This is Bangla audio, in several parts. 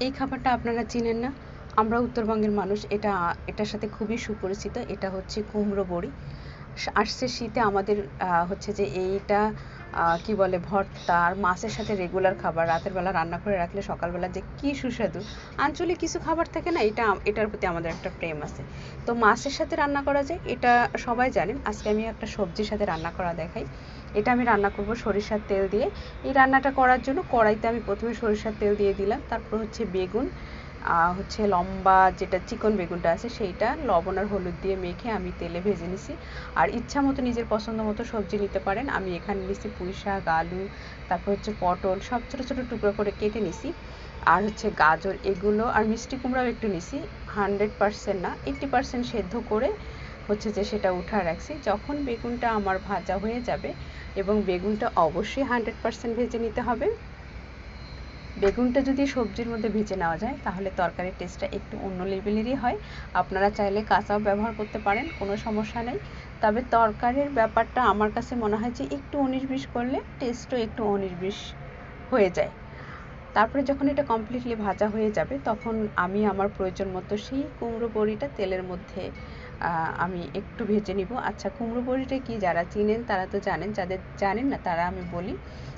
এই খাবারটা আপনারা চিনেন না। আমরা উত্তরবঙ্গের মানুষ, এটা, এটার সাথে খুবই সুপরিচিত। এটা হচ্ছে কুমড়ো বড়ি। আসছে শীতে আমাদের হচ্ছে যে এইটা কি বলে, ভর্তা আর মাছের সাথে রেগুলার খাবার, রাতের বেলা রান্না করে রাখলে সকালবেলা যে কি সুস্বাদু। আঞ্চলিক কিছু খাবার থাকে না, এটা, এটার প্রতি আমাদের একটা প্রেম আছে। তো মাছের সাথে রান্না করা যায়, এটা সবাই জানেন। আজকে আমি একটা সবজির সাথে রান্না করা দেখাই। এটা আমি রান্না করব সরিষার তেল দিয়ে। এই রান্নাটা করার জন্য কড়াইতে আমি প্রথমে সরিষার তেল দিয়ে দিলাম, তারপর হচ্ছে বেগুন হচ্ছে লম্বা যেটা চিকন বেগুনটা আছে সেইটা, লবণ আর হলুদ দিয়ে মেখে আমি তেলে ভেজে নিছি। আর ইচ্ছা মতো নিজের পছন্দ মতো সবজি নিতে পারেন, আমি এখানে নিছি পুঁই শাক, আলু, তারপর হচ্ছে পটল, সব ছোটো ছোটো টুকরো করে কেটে নিছি। আর হচ্ছে গাজর, এগুলো আর মিষ্টি কুমড়াও একটু নিছি হান্ড্রেড পারসেন্ট না এইটটি পারসেন্ট সেদ্ধ করে হচ্ছে যে সেটা উঠা রাখছি। যখন বেগুনটা আমার ভাজা হয়ে যাবে এবং বেগুনটা অবশ্যই হান্ড্রেড পারসেন্ট ভেজে নিতে হবে। বেগুনটা যদি সবজির মধ্যে ভেজে নেওয়া যায়, তাহলে তরকারির টেস্টটা একটু অন্য লেভেলেরই হয়। আপনারা চাইলে কাঁচাও ব্যবহার করতে পারেন, কোনো সমস্যা নেই। তবে তরকারির ব্যাপারটা আমার কাছে মনে হয় যে একটু উনিশ করলে টেস্টও একটু উনিশ হয়ে যায়। তারপরে যখন এটা কমপ্লিটলি ভাজা হয়ে যাবে, তখন আমি আমার প্রয়োজন মতো সেই কুমড়ো বড়িটা তেলের মধ্যে আমি একটু ভেজে নিব। আচ্ছা কুমড়ো বড়িটা কি যারা চিনেন তারা তো জানেন, যাদের জানেন না তারা আমি বলি।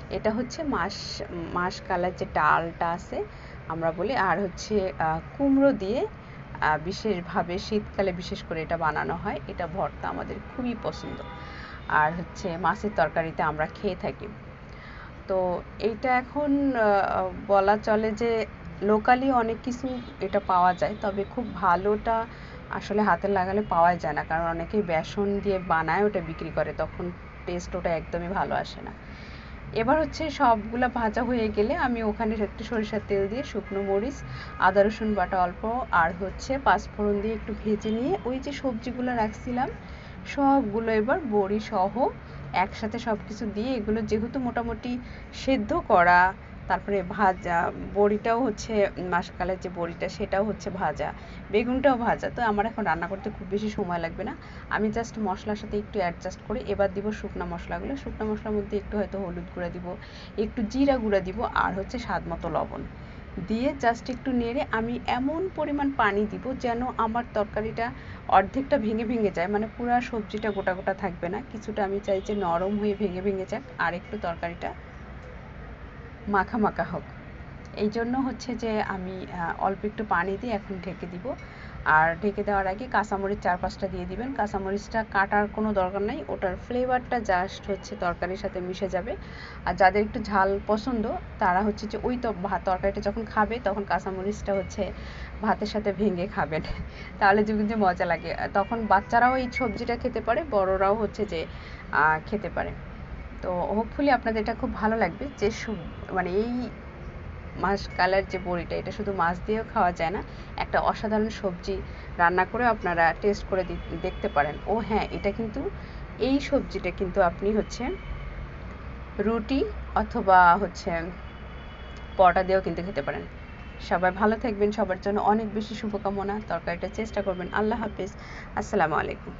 এটা হচ্ছে মাস মাস কালার যে ডালটা আছে, আমরা বলি। আর হচ্ছে কুমড়ো দিয়ে বিশেষভাবে শীতকালে বিশেষ করে এটা বানানো হয়। এটা ভর্তা আমাদের খুবই পছন্দ। আর হচ্ছে মাছের তরকারিতে আমরা খেয়ে থাকি। তো এইটা এখন বলা চলে যে লোকালি অনেক কিছু এটা পাওয়া যায়, তবে খুব ভালোটা আসলে হাতে লাগালে পাওয়াই যায় না। কারণ অনেকেই বেসন দিয়ে বানায়, ওটা বিক্রি করে, তখন টেস্ট ওটা একদমই ভালো আসে না। এবার হচ্ছে সবগুলা ভাজা হয়ে গেলে আমি ওখানে একটু সরিষার তেল দিয়ে শুকনো মরিচ, আদা, রসুন বাটা অল্প, আর হচ্ছে পাঁচফোড়ন দিয়ে একটু ভেজে নিয়ে ওই যে সবজিগুলো রাখছিলাম, সবগুলো এবার বড়ি সহ একসাথে সব কিছু দিয়ে এগুলো যেহেতু মোটামুটি সেদ্ধ করা তারপরে ভাজা, বড়িটাও হচ্ছে মাসকালের যে বড়িটা সেটাও হচ্ছে ভাজা, বেগুনটাও ভাজা। তো আমার এখন রান্না করতে খুব বেশি সময় লাগবে না। আমি জাস্ট মশলার সাথে একটু অ্যাডজাস্ট করে, এবার দিব শুকনো মশলাগুলো। শুকনো মশলার মধ্যে একটু হয়তো হলুদ গুঁড়া দিব, একটু জিরা গুঁড়া দিব আর হচ্ছে স্বাদ মতো লবণ। দিয়ে জাস্ট একটু নেড়ে আমি এমন পরিমাণ পানি দিব যেন আমার তরকারিটা অর্ধেকটা ভেঙে ভেঙে যায় মানে পুরো সবজিটা গোটা গোটা থাকবে না। কিছুটা আমি চাই যে নরম হয়ে ভেঙে ভেঙে যাক আর একটু তরকারিটা মাখা মাখা হোক। এই জন্য হচ্ছে যে আমি অল্প একটু পানি দিয়ে এখন ঢেকে দিব। আর ঢেকে দেওয়ার আগে কাঁচামরিচ চার পাঁচটা দিয়ে দিবেন। কাঁচামরিচটা কাটার কোনো দরকার নাই। ওটার ফ্লেভারটা জাস্ট হচ্ছে তরকারির সাথে মিশে যাবে। আর যাদের একটু ঝাল পছন্দ, তারা হচ্ছে যে ওই তো ভাত তরকারিটা যখন খাবে, তখন কাঁচামরিচটা হচ্ছে ভাতের সাথে ভেঙে খাবেন। তাহলে যে মজা লাগে। তখন বাচ্চারাও এই সবজিটা খেতে পারে, বড়রাও হচ্ছে যে খেতে পারে। তো হোপফুলি আপনাদের এটা খুব ভালো লাগবে যে মানে এই মাছ কালার যে বড়িটা, এটা শুধু মাছ দিয়েও খাওয়া যায় না, একটা অসাধারণ সবজি রান্না করে আপনারা টেস্ট করে দেখতে পারেন। ও হ্যাঁ এটা কিন্তু, এই সবজিটা কিন্তু আপনি হচ্ছে রুটি অথবা হচ্ছে পরোটা দিয়েও কিন্তু খেতে পারেন। সবাই ভালো থাকবেন, সবার জন্য অনেক বেশি শুভকামনা, তরকারিটা চেষ্টা করবেন। আল্লাহ হাফিজ। আসসালামু আলাইকুম।